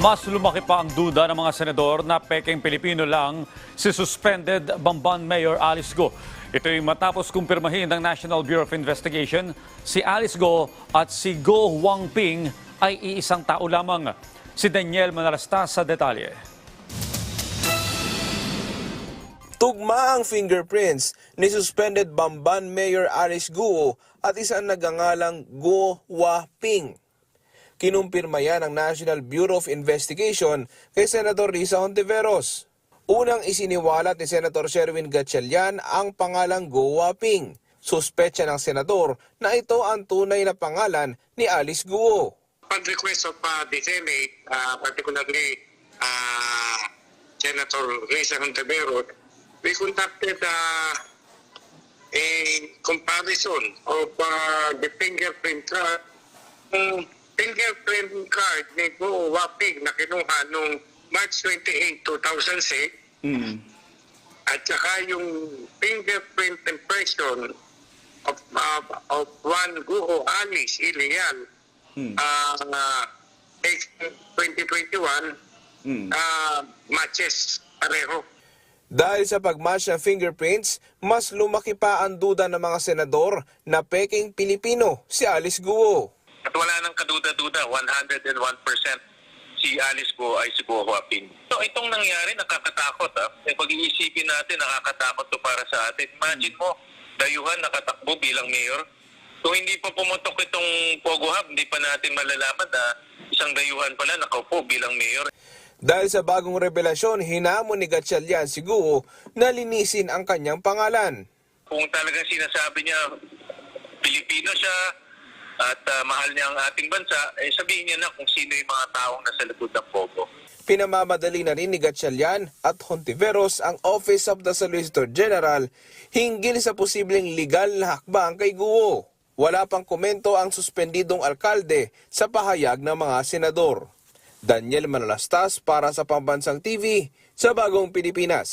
Mas lumaki pa ang duda ng mga senador na peking Pilipino lang si suspended Bamban Mayor Alice Go. Ito ay matapos kumpirmahin ng National Bureau of Investigation si Alice Go at si Go Huangping ay iisang tao lamang. Si Daniel Manalastas sa detalye. Tugma ang fingerprints ni suspended Bamban Mayor Alice Guo at isang nagangalang Guo Hua Ping. Kinumpirma yan ng National Bureau of Investigation kay Senator Risa Hontiveros. Unang isiniwalat ni Senator Sherwin Gatchalian ang pangalang Guo Hua Ping. Suspetsya ng senador na ito ang tunay na pangalan ni Alice Guo. upon request of uh, the Senate, uh, particularly uh, Senator Risa Hontivero, we conducted uh, a comparison of uh, the fingerprint. Yung fingerprint card ni Go Wapig na kinuha noong March 28, 2006 at saka yung fingerprint impression of, uh, of one Guho Alice Ilial. Uh, 2021 uh, matches pareho. Dahil sa pagmatch ng fingerprints, mas lumaki pa ang duda ng mga senador na peking Pilipino si Alice Guo. At wala nang kaduda-duda, 101% si Alice Go ay si Go Huaping. So itong nangyari, nakakatakot. Ah. Eh, pag-iisipin natin, nakakatakot to para sa atin. Imagine mo, dayuhan nakatakbo bilang mayor. Kung hindi pa pumutok itong Pogo Hub, hindi pa natin malalaman na isang dayuhan pala nakaupo bilang mayor. Dahil sa bagong revelasyon, hinamon ni Gatchalian si Guo na linisin ang kanyang pangalan. Kung talagang sinasabi niya, Pilipino siya, at ah, mahal niya ang ating bansa, eh sabihin niya na kung sino yung mga taong nasa likod ng Pogo. Pinamamadali na rin ni Gatchalian at Hontiveros ang Office of the Solicitor General hinggil sa posibleng legal na hakbang kay Guo. Wala pang komento ang suspendidong alkalde sa pahayag ng mga senador. Daniel Manalastas para sa Pambansang TV sa Bagong Pilipinas.